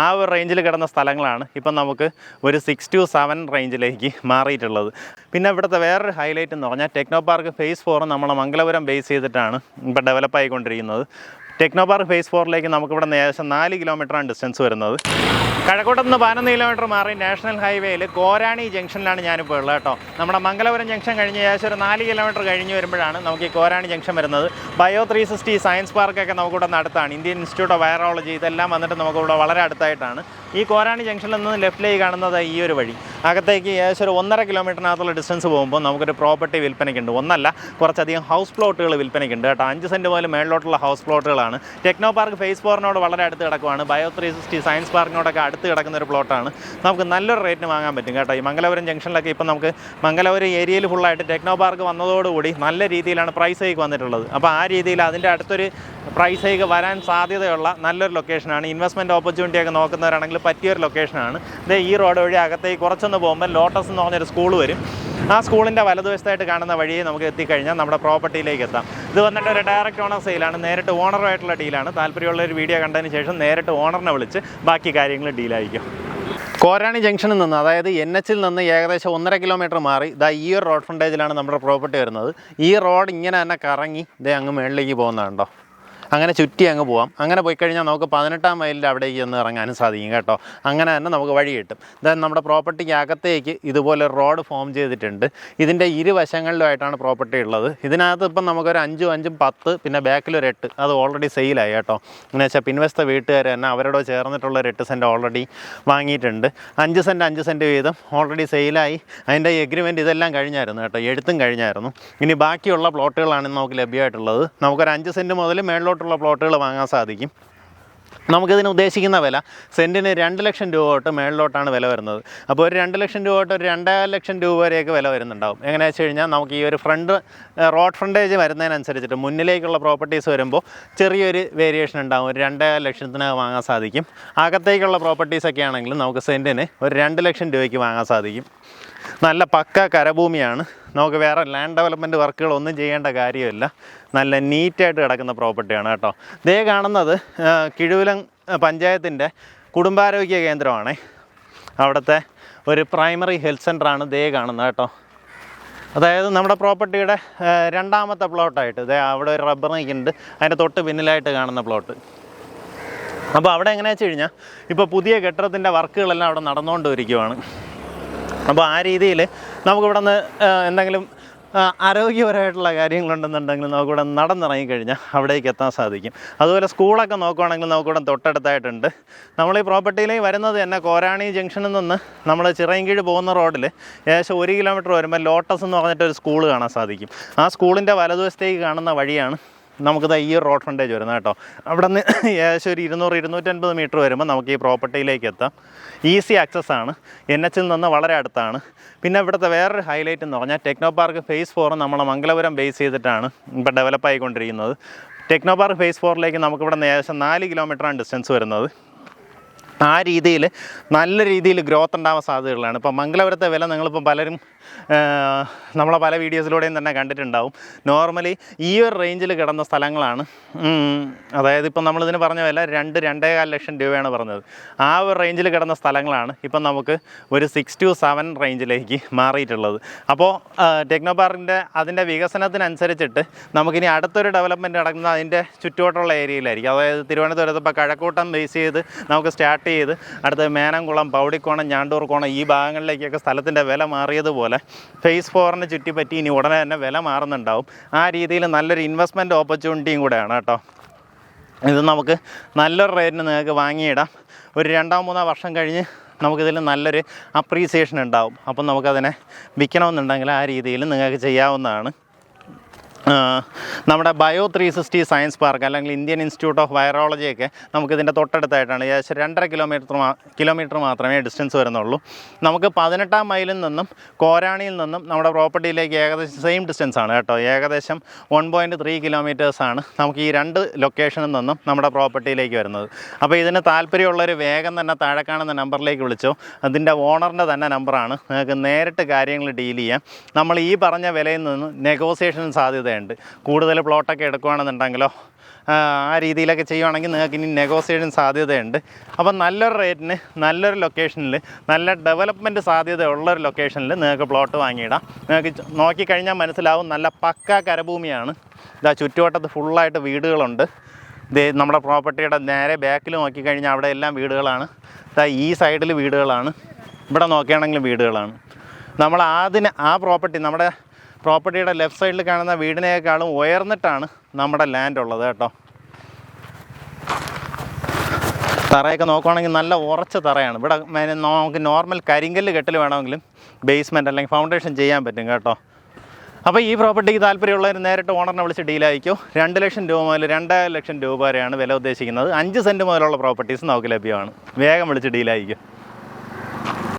ആ ഒരു റേഞ്ചിൽ കിടന്ന സ്ഥലങ്ങളാണ് ഇപ്പം നമുക്ക് ഒരു സിക്സ് ടു സെവൻ റേഞ്ചിലേക്ക് മാറിയിട്ടുള്ളത്. പിന്നെ ഇവിടുത്തെ വേറൊരു ഹൈലൈറ്റ് എന്ന് പറഞ്ഞാൽ ടെക്നോ പാർക്ക് ഫേസ് ഫോർ നമ്മളെ മംഗലപുരം ബേസ് ചെയ്തിട്ടാണ് ഇപ്പം ഡെവലപ്പ് ആയിക്കൊണ്ടിരിക്കുന്നത്. ടെക്നോ പാർക്ക് ഫേസ് ഫോറിലേക്ക് നമുക്കിവിടെ നിന്ന് ഏകദേശം നാല് കിലോമീറ്ററാണ് ഡിസ്റ്റൻസ് വരുന്നത്. കഴക്കൂട്ടത്ത് നിന്ന് പതിനൊന്ന് കിലോമീറ്റർ മാറി നാഷണൽ ഹൈവേയിൽ കോരാണി ജംഗ്ഷനിലാണ് ഞാനിപ്പോൾ ഉള്ളത് കേട്ടോ. നമ്മുടെ മംഗലപുരം ജംഗ്ഷൻ കഴിഞ്ഞ് ഏകദേശം ഒരു നാല് കിലോമീറ്റർ കഴിഞ്ഞ് വരുമ്പോഴാണ് നമുക്ക് ഈ കോരാണി ജംഗ്ഷൻ വരുന്നത്. ബയോ ത്രീ സിക്സ്റ്റി സയൻസ് പാർക്കൊക്കെ നമുക്കിവിടെ അടുത്താണ്. ഇന്ത്യൻ ഇൻസ്റ്റിറ്റ്യൂട്ട് ഓഫ് വൈറോളജി ഇതെല്ലാം വന്നിട്ട് നമുക്കിവിടെ വളരെ അടുത്തായിട്ടാണ്. ഈ കോരാണി ജംഗ്ഷനിൽ നിന്ന് ലെഫ്റ്റിലേക്ക് കാണുന്നത് ഈ ഒരു വഴി. അകത്തേക്ക് ഏകദേശം ഒരു ഒന്നര കിലോമീറ്ററിനകത്തുള്ള ഡിസ്റ്റൻസ് പോകുമ്പോൾ നമുക്കൊരു പ്രോപ്പർട്ടി വിൽപ്പനയ്ക്കുണ്ട്. ഒന്നല്ല കുറച്ചധികം ഹൗസ് പ്ലോട്ടുകൾ വിൽപ്പനയ്ക്കുണ്ട് കേട്ടോ. അഞ്ച് സെന്റ് മുതൽ മേളിലോട്ടുള്ള ഹൗസ് പ്ലോട്ടുകളാണ് ടെക്നോ പാർക്ക് ഫേസ് ഫോറിനോട് വളരെ അടുത്ത് കിടക്കുവാണ്. ബയോ ത്രീ സിക്സ്റ്റി സയൻസ് പാർക്കിനോടൊക്കെ അടുത്ത് കിടക്കുന്ന ഒരു പ്ലോട്ടാണ് നമുക്ക് നല്ലൊരു റേറ്റിന് വാങ്ങാൻ പറ്റും കേട്ടോ. ഈ മംഗലപുരം ജംഗ്ഷനിലൊക്കെ ഇപ്പം നമുക്ക് മംഗലപുരം ഏരിയയിൽ ഫുള്ളായിട്ട് ടെക്നോ പാർക്ക് വന്നതോടുകൂടി നല്ല രീതിയിലാണ് പ്രൈസ് ഹൈക്ക് വന്നിട്ടുള്ളത്. അപ്പോൾ ആ രീതിയിൽ അതിന്റെ അടുത്തൊരു പ്രൈസ് ഹൈക്ക് വരാൻ സാധ്യതയുള്ള നല്ലൊരു ലൊക്കേഷനാണ് ഇൻവെസ്റ്റ്മെന്റ് ഓപ്പർച്യൂണിറ്റി ഒക്കെ നോക്കുന്നവരാണെങ്കിൽ പറ്റിയൊരു ലൊക്കേഷനാണ് ഇത് ഈ റോഡ് വഴി അകത്തേക്ക് കുറച്ചൊന്ന് പോകുമ്പോൾ ലോട്ടസ് എന്ന് പറഞ്ഞൊരു സ്കൂൾ വരും. ആ സ്കൂളിന്റെ വലതുവശത്തായിട്ട് കാണുന്ന വഴിയെ നമുക്ക് എത്തിക്കഴിഞ്ഞാൽ നമ്മുടെ പ്രോപ്പർട്ടിയിലേക്ക് എത്താം. ഇത് വന്നിട്ട് ഒരു ഡയറക്റ്റ് ഓണർ സെയിലാണ്. നേരിട്ട് ഓണറുമായിട്ടുള്ള ഡീലാണ്. താല്പര്യമുള്ള ഒരു വീഡിയോ കണ്ടതിന് ശേഷം നേരിട്ട് ഓണറിനെ വിളിച്ച് ബാക്കി കാര്യങ്ങൾ ഡീലായിരിക്കും. കോരാണി ജംഗ്ഷനിൽ നിന്ന് അതായത് എൻ എച്ചിൽ നിന്ന് ഏകദേശം ഒന്നര കിലോമീറ്റർ മാറി ഇതാ ഈ ഒരു റോഡ് ഫ്രണ്ടേജിലാണ് നമ്മുടെ പ്രോപ്പർട്ടി വരുന്നത്. ഈ റോഡ് ഇങ്ങനെ തന്നെ കറങ്ങി ഇതേ അങ്ങ് മുകളിലേക്ക് പോകുന്നതുണ്ടോ അങ്ങനെ ചുറ്റി അങ്ങ് പോവാം. അങ്ങനെ പോയി കഴിഞ്ഞാൽ നമുക്ക് പതിനെട്ടാം മൈലിൽ അവിടേക്ക് ഒന്ന് ഇറങ്ങാനും സാധിക്കും കേട്ടോ. അങ്ങനെ തന്നെ നമുക്ക് വഴി കിട്ടും. ദെൻ നമ്മുടെ പ്രോപ്പർട്ടിക്ക് അകത്തേക്ക് ഇതുപോലെ റോഡ് ഫോം ചെയ്തിട്ടുണ്ട്. ഇതിന്റെ ഇരുവശങ്ങളിലുമായിട്ടാണ് പ്രോപ്പർട്ടി ഉള്ളത്. ഇതിനകത്ത് ഇപ്പം നമുക്കൊരു അഞ്ചും അഞ്ചും പത്ത് പിന്നെ ബാക്കിൽ ഒരു എട്ട്. അത് ഓൾറെഡി സെയിലായി കേട്ടോ. എന്ന് വെച്ചാൽ പിൻവശത്തെ വീട്ടുകാർ തന്നെ അവരോട് ചേർന്നിട്ടുള്ള ഒരു എട്ട് സെന്റ് ഓൾറെഡി വാങ്ങിയിട്ടുണ്ട്. അഞ്ച് സെന്റ് അഞ്ച് സെന്റ് വീതം ഓൾറെഡി സെയിലായി അതിന്റെ എഗ്രിമെന്റ് ഇതെല്ലാം കഴിഞ്ഞായിരുന്നു കേട്ടോ. എഴുത്തും കഴിഞ്ഞായിരുന്നു. ഇനി ബാക്കിയുള്ള പ്ലോട്ടുകളാണ് നമുക്ക് ലഭ്യമായിട്ടുള്ളത്. നമുക്കൊരു അഞ്ച് സെന്റ് മുതൽ മേളിലോട്ടുള്ള പ്ലോട്ടുകൾ വാങ്ങാൻ സാധിക്കും. നമുക്കിതിന് ഉദ്ദേശിക്കുന്ന വില സെന്റിന് രണ്ട് ലക്ഷം രൂപ തൊട്ട് മേളിലോട്ടാണ് വില വരുന്നത്. അപ്പോൾ ഒരു രണ്ട് ലക്ഷം രൂപ തൊട്ട് ഒരു രണ്ടര ലക്ഷം രൂപ വരെയൊക്കെ വില വരുന്നുണ്ടാവും. എങ്ങനെയാണെന്ന് വെച്ച് കഴിഞ്ഞാൽ നമുക്ക് ഈ ഒരു ഫ്രണ്ട് റോഡ് ഫ്രണ്ടേജ് വരുന്നതിനനുസരിച്ചിട്ട് മുന്നിലേക്കുള്ള പ്രോപ്പർട്ടീസ് വരുമ്പോൾ ചെറിയൊരു വേരിയേഷൻ ഉണ്ടാകും ഒരു രണ്ടര ലക്ഷത്തിന് വാങ്ങാൻ സാധിക്കും. അകത്തേക്കുള്ള പ്രോപ്പർട്ടീസൊക്കെ ആണെങ്കിലും നമുക്ക് സെന്റിന് ഒരു രണ്ട് ലക്ഷം രൂപയ്ക്ക് വാങ്ങാൻ സാധിക്കും. നല്ല പക്ക കരഭൂമിയാണ്. നമുക്ക് വേറെ ലാൻഡ് ഡെവലപ്മെന്റ് വർക്കുകളൊന്നും ചെയ്യേണ്ട കാര്യമില്ല. നല്ല നീറ്റായിട്ട് കിടക്കുന്ന പ്രോപ്പർട്ടിയാണ് കേട്ടോ. ദേ കാണുന്നത് കിഴുവിലം പഞ്ചായത്തിന്റെ കുടുംബാരോഗ്യ കേന്ദ്രമാണ്. അവിടുത്തെ ഒരു പ്രൈമറി ഹെൽത്ത് സെന്ററാണ് ദേ കാണുന്നത് കേട്ടോ. അതായത് നമ്മുടെ പ്രോപ്പർട്ടിയുടെ രണ്ടാമത്തെ പ്ലോട്ടായിട്ട് ഇതേ അവിടെ ഒരു റബ്ബർ നിൽക്കുന്നുണ്ട് അതിന്റെ തൊട്ട് പിന്നിലായിട്ട് കാണുന്ന പ്ലോട്ട് അപ്പോൾ അവിടെ എങ്ങനെയാണെന്ന് വെച്ച് കഴിഞ്ഞാൽ ഇപ്പോൾ പുതിയ കെട്ടിടത്തിന്റെ വർക്കുകളെല്ലാം അവിടെ നടന്നുകൊണ്ടിരിക്കുവാണ്. അപ്പോൾ ആ രീതിയിൽ നമുക്കിവിടെ നിന്ന് എന്തെങ്കിലും ആരോഗ്യപരമായിട്ടുള്ള കാര്യങ്ങളുണ്ടെന്നുണ്ടെങ്കിൽ നമുക്കിവിടെ നടന്നിറങ്ങിക്കഴിഞ്ഞാൽ അവിടേക്ക് എത്താൻ സാധിക്കും. അതുപോലെ സ്കൂളൊക്കെ നോക്കുവാണെങ്കിൽ നമുക്കിവിടെ തൊട്ടടുത്തായിട്ടുണ്ട്. നമ്മൾ ഈ പ്രോപ്പർട്ടിയിലേക്ക് വരുന്നത് തന്നെ കോരാണി ജംഗ്ഷനിൽ നിന്ന് നമ്മൾ ചിറയൻകീഴ് പോകുന്ന റോഡിൽ ഏകദേശം ഒരു കിലോമീറ്റർ വരുമ്പോൾ ലോട്ടസ് എന്ന് പറഞ്ഞിട്ടൊരു സ്കൂൾ കാണാൻ സാധിക്കും. ആ സ്കൂളിന്റെ വലതുവശത്തേക്ക് കാണുന്ന വഴിയാണ് നമുക്കിത് ഈ റോഡ് ഫ്രണ്ടേജ് വരുന്നത് കേട്ടോ. അവിടെ നിന്ന് ഏകദേശം ഒരു ഇരുന്നൂറ് ഇരുന്നൂറ്റൻപത് മീറ്റർ വരുമ്പോൾ നമുക്ക് ഈ പ്രോപ്പർട്ടിയിലേക്ക് എത്താം. ഈസി ആക്സസ് ആണ്. എൻ എച്ചിൽ നിന്ന് വളരെ അടുത്താണ്. പിന്നെ ഇവിടുത്തെ വേറൊരു ഹൈലൈറ്റ് എന്ന് പറഞ്ഞാൽ ടെക്നോ പാർക്ക് ഫേസ് ഫോർ നമ്മളെ മംഗലപുരം ബേസ് ചെയ്തിട്ടാണ് ഇപ്പോൾ ഡെവലപ്പ് ആയിക്കൊണ്ടിരിക്കുന്നത്. ടെക്നോ പാർക്ക് ഫേസ് ഫോറിലേക്ക് നമുക്കിവിടെ നിന്ന് ഏകദേശം നാല് കിലോമീറ്ററാണ് ഡിസ്റ്റൻസ് വരുന്നത്. ആ രീതിയിൽ നല്ല രീതിയിൽ ഗ്രോത്ത് ഉണ്ടാവാൻ സാധ്യതകളാണ് ഇപ്പോൾ മംഗലപുരത്തെ വില നിങ്ങളിപ്പോൾ പലരും നമ്മളെ പല വീഡിയോസിലൂടെയും തന്നെ കണ്ടിട്ടുണ്ടാവും. നോർമലി ഈ ഒരു റേഞ്ചിൽ കിടന്ന സ്ഥലങ്ങളാണ്. അതായത് ഇപ്പം നമ്മളിതിന് പറഞ്ഞ വില രണ്ട് കാൽ ലക്ഷം രൂപയാണ് പറഞ്ഞത്. ആ ഒരു റേഞ്ചിൽ കിടന്ന സ്ഥലങ്ങളാണ് ഇപ്പം നമുക്ക് ഒരു സിക്സ് ടു സെവൻ റേഞ്ചിലേക്ക് മാറിയിട്ടുള്ളത്. അപ്പോൾ ടെക്നോ പാർക്കിന്റെ അതിന്റെ വികസനത്തിനനുസരിച്ചിട്ട് നമുക്കിനി അടുത്തൊരു ഡെവലപ്മെന്റ് നടക്കുന്നത് അതിന്റെ ചുറ്റുവട്ടമുള്ള ഏരിയയിലായിരിക്കും. അതായത് തിരുവനന്തപുരത്ത് ഇപ്പോൾ കഴക്കൂട്ടം ബേസ് ചെയ്ത് നമുക്ക് സ്റ്റാർട്ട് ചെയ്ത് അടുത്ത മേനംകുളം പൗടിക്കോണം ഞാണ്ടൂർ കോണം ഈ ഭാഗങ്ങളിലേക്കൊക്കെ സ്ഥലത്തിന്റെ വില മാറിയതുപോലെ ഫേസ് ഫോറിന് ചുറ്റിപ്പറ്റി ഇനി ഉടനെ തന്നെ വില മാറുന്നുണ്ടാവും. ആ രീതിയിൽ നല്ലൊരു ഇൻവെസ്റ്റ്മെന്റ് ഓപ്പർച്യൂണിറ്റിയും കൂടെയാണ് കേട്ടോ. ഇത് നമുക്ക് നല്ലൊരു റേറ്റിന് നിങ്ങൾക്ക് വാങ്ങിയിടാം. ഒരു രണ്ടോ മൂന്നോ വർഷം കഴിഞ്ഞ് നമുക്കിതിൽ നല്ലൊരു അപ്രീസിയേഷൻ ഉണ്ടാവും. അപ്പം നമുക്കതിനെ വിൽക്കണമെന്നുണ്ടെങ്കിൽ ആ രീതിയിൽ നിങ്ങൾക്ക് ചെയ്യാവുന്നതാണ്. നമ്മുടെ bio three sixty science park അല്ലെങ്കിൽ ഇന്ത്യൻ ഇൻസ്റ്റിറ്റ്യൂട്ട് ഓഫ് വൈറോളജിയൊക്കെ നമുക്കിതിന്റെ തൊട്ടടുത്തായിട്ടാണ് ഏകദേശം രണ്ടര കിലോമീറ്റർ കിലോമീറ്റർ മാത്രമേ ഡിസ്റ്റൻസ് വരുന്നുള്ളൂ. നമുക്ക് പതിനെട്ടാം മൈലിൽ നിന്നും കോരാണിയിൽ നിന്നും നമ്മുടെ പ്രോപ്പർട്ടിയിലേക്ക് ഏകദേശം സെയിം ഡിസ്റ്റൻസ് ആണ് കേട്ടോ. ഏകദേശം വൺ പോയിന്റ് ത്രീ കിലോമീറ്റേഴ്സാണ് നമുക്ക് ഈ രണ്ട് ലൊക്കേഷനിൽ നിന്നും നമ്മുടെ പ്രോപ്പർട്ടിയിലേക്ക് വരുന്നത്. അപ്പോൾ ഇതിന് താല്പര്യമുള്ളൊരു വേഗം തന്നെ താഴെ കാണുന്ന നമ്പറിലേക്ക് വിളിച്ചോ. അതിന്റെ ഓണറിന്റെ തന്നെ നമ്പറാണ് നിങ്ങൾക്ക് നേരിട്ട് കാര്യങ്ങൾ ഡീൽ ചെയ്യാം. നമ്മൾ ഈ പറഞ്ഞ വിലയിൽ നിന്ന് നെഗോസിയേഷൻ സാധ്യതയുണ്ട് കൂടുതൽ പ്ലോട്ടൊക്കെ എടുക്കുകയാണെന്നുണ്ടെങ്കിലോ ആ രീതിയിലൊക്കെ ചെയ്യുവാണെങ്കിൽ നിങ്ങൾക്ക് ഇനി നെഗോസിയേഷൻ സാധ്യതയുണ്ട്. അപ്പം നല്ലൊരു റേറ്റിന് നല്ലൊരു ലൊക്കേഷനിൽ നല്ല ഡെവലപ്മെന്റ് സാധ്യതയുള്ള ഒരു ലൊക്കേഷനിൽ നിങ്ങൾക്ക് പ്ലോട്ട് വാങ്ങിയിടാം. നിങ്ങൾക്ക് നോക്കിക്കഴിഞ്ഞാൽ മനസ്സിലാവും നല്ല പക്ക കരഭൂമിയാണ്. ഇതാ ചുറ്റുവട്ടത്ത് ഫുള്ളായിട്ട് വീടുകളുണ്ട്. ദേ നമ്മുടെ പ്രോപ്പർട്ടിയുടെ നേരെ ബാക്കിൽ നോക്കിക്കഴിഞ്ഞാൽ അവിടെ എല്ലാം വീടുകളാണ്. ഇതാ ഈ സൈഡിൽ വീടുകളാണ്. ഇവിടെ നോക്കുകയാണെങ്കിലും വീടുകളാണ്. നമ്മൾ അതിന് ആ പ്രോപ്പർട്ടി നമ്മുടെ പ്രോപ്പർട്ടിയുടെ ലെഫ്റ്റ് സൈഡിൽ കാണുന്ന വീടിനേക്കാളും ഉയർന്നിട്ടാണ് നമ്മുടെ ലാൻഡ് ഉള്ളത് കേട്ടോ. തറയൊക്കെ നോക്കുവാണെങ്കിൽ നല്ല ഉറച്ച തറയാണ്. ഇവിടെ നമുക്ക് നോർമൽ കരിങ്കല്ല് കെട്ടൽ വേണമെങ്കിലും ബേസ്മെന്റ് അല്ലെങ്കിൽ ഫൗണ്ടേഷൻ ചെയ്യാൻ പറ്റും കേട്ടോ. അപ്പോൾ ഈ പ്രോപ്പർട്ടിക്ക് താല്പര്യമുള്ളവർ നേരിട്ട് ഓണറിനെ വിളിച്ച് ഡീലായിരിക്കും രണ്ട് ലക്ഷം രൂപ മുതൽ രണ്ടര ലക്ഷം രൂപ വരെയാണ് വില ഉദ്ദേശിക്കുന്നത്. അഞ്ച് സെന്റ് മുതലുള്ള പ്രോപ്പർട്ടീസ് നമുക്ക് ലഭ്യമാണ്. വേഗം വിളിച്ച് ഡീലായിരിക്കും